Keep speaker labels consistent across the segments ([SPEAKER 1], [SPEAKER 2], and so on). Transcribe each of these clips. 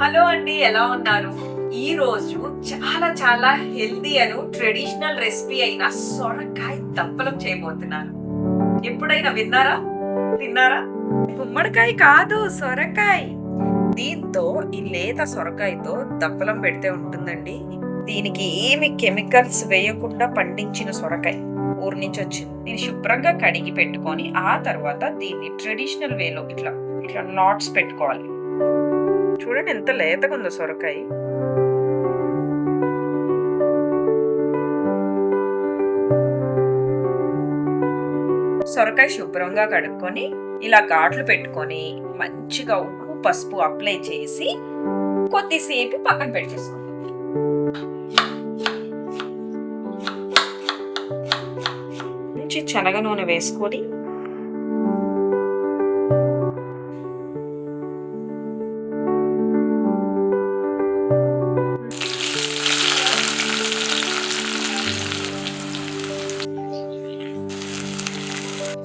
[SPEAKER 1] Hello అండి ఎలా ఉన్నారు? ఈ రోజు చాలా చాలా హెల్దీ అను ట్రెడిషనల్ రెసిపీ అయిన సొరకాయ దప్పలం చేయబోతున్నాను. ఎప్పుడైనా విన్నారా? తిన్నారా? గుమ్మడికాయ కాదు సొరకాయ. దీంతో ఈ లేత సొరకాయతో దప్పలం పెడితే ఉంటుందండి. దీనికి ఏమి కెమికల్స్ వేయకుండా పండించిన సొరకాయ ఊరి నుంచి వచ్చింది. దీన్ని శుభ్రంగా కడిగి పెట్టుకొని ఆ తర్వాత దీన్ని ట్రెడిషనల్ వేలో ఇట్లా ఇట్లా నాట్స్ పెట్టుకోవాలి. చూడండి ఎంత లేతగా ఉందో సొరకాయ. సొరకాయ శుభ్రంగా కడుక్కొని ఇలా ఘాట్లు పెట్టుకొని మంచిగా ఉప్పు పసుపు అప్లై చేసి కొద్దిసేపు పక్కన పెట్టేసుకోండి. మంచి శనగ నూనె వేసుకొని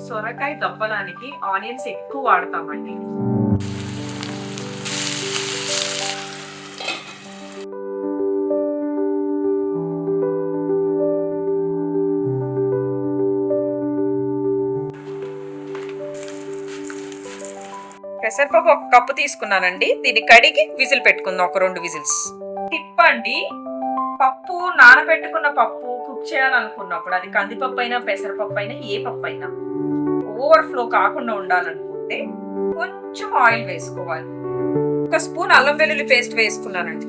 [SPEAKER 1] సొరకాయ దప్పడానికి ఆనియన్స్ ఎక్కువ వాడతామండి. పెసరపప్పు ఒక కప్పు తీసుకున్నానండి. దీన్ని కడిగి విజిల్ పెట్టుకుందాం ఒక రెండు విజిల్స్. టిప్ అండి పప్పు నానబెట్టుకున్న పప్పు కుక్ చేయాలనుకున్నప్పుడు అది కందిపప్పు అయినా పెసరపప్పు అయినా ఏ పప్పు అయినా ఓవర్ఫ్లో కాకుండా ఉండాలనుకుంటే కొంచెం ఆయిల్ వేసుకోవాలి. ఒక స్పూన్ అల్లం వెల్లుల్లి పేస్ట్ వేసుకున్నానండి.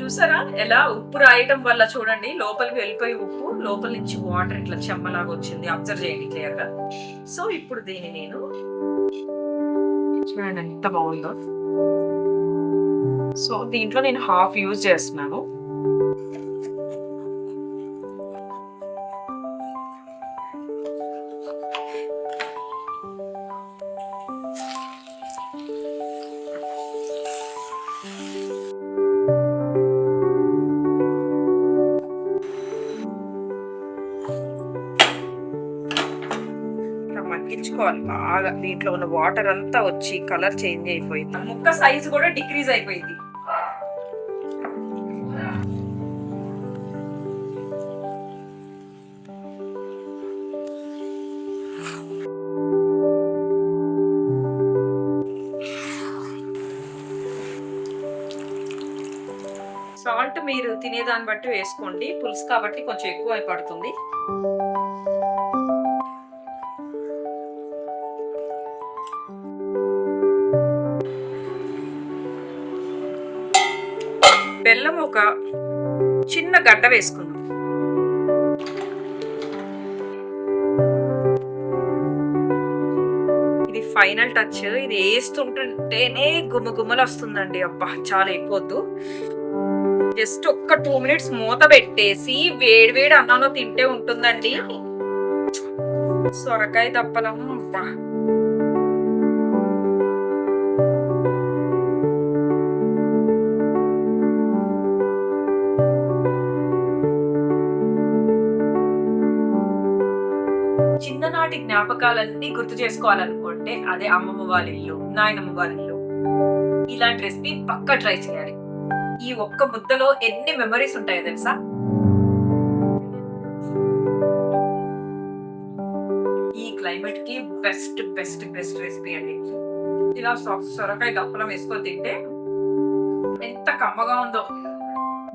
[SPEAKER 1] చూసారా? ఎలా ఉప్పు రాయటం వల్ల చూడండి లోపలికి వెళ్ళిపోయి ఉప్పు లోపల నుంచి వాటర్ ఇట్లా చెమ్మలాగా వచ్చింది. అబ్జర్వ్ చేయండి క్లియర్గా సో ఇప్పుడు దీన్ని నేను చూడండి ఎంత బాగుందో. సో దీంట్లో నేను హాఫ్ యూజ్ చేస్తున్నాను. మగ్గించుకోవాలి బాగా దీంట్లో ఉన్న వాటర్ అంతా వచ్చి కలర్ చేంజ్ అయిపోయింది. ముక్క సైజ్ కూడా డిక్రీజ్ అయిపోయింది. సాల్ట్ మీరు తినేదాన్ని బట్టి వేసుకోండి. పులుసు కాబట్టి కొంచెం ఎక్కువ పడుతుంది. బెల్లం ఒక చిన్న గడ్డ వేసుకుందాం. ఇది ఫైనల్ టచ్. ఇది వేస్తుంటుంటేనే గుమ్మగుమ్మలు వస్తుందండి. అబ్బా చాలా ఎక్కువద్దు జస్ట్ ఒక్క టూ మినిట్స్ మూత పెట్టేసి వేడి వేడి అన్నంలో తింటే ఉంటుందండి. సొరకాయ తప్పలం అబ్బా. చిన్ననాటి జ్ఞాపకాలన్నీ గుర్తు చేసుకోవాలనుకుంటే అదే అమ్మమ్మ వాళ్ళ ఇల్లు నాయనమ్మ వాళ్ళ ఇల్లు. ఇలాంటి రెసిపీ పక్కా ట్రై చేయాలి. ఈ ఒక్క ముద్దలో ఎన్ని మెమరీస్ ఉంటాయో తెలుసా? ఈ క్లైమేట్కి బెస్ట్ బెస్ట్ బెస్ట్ రెసిపీ అండి. ఇలా సొరకాయ దప్పలం వేసుకొని తింటే ఎంత కమ్మగా ఉందో.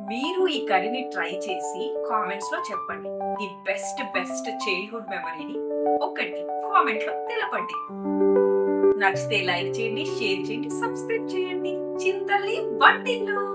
[SPEAKER 1] మీరు ఈ కర్రీని ట్రై చేసి కామెంట్స్లో చెప్పండి. ది బెస్ట్ బెస్ట్ చైల్డ్హుడ్ మెమరీని ఒకటి కామెంట్లో తెలపండి. నచ్చితే లైక్ చేయండి షేర్ చేయండి సబ్స్క్రైబ్ చేయండి. చింతల్లి వంటిల్లు!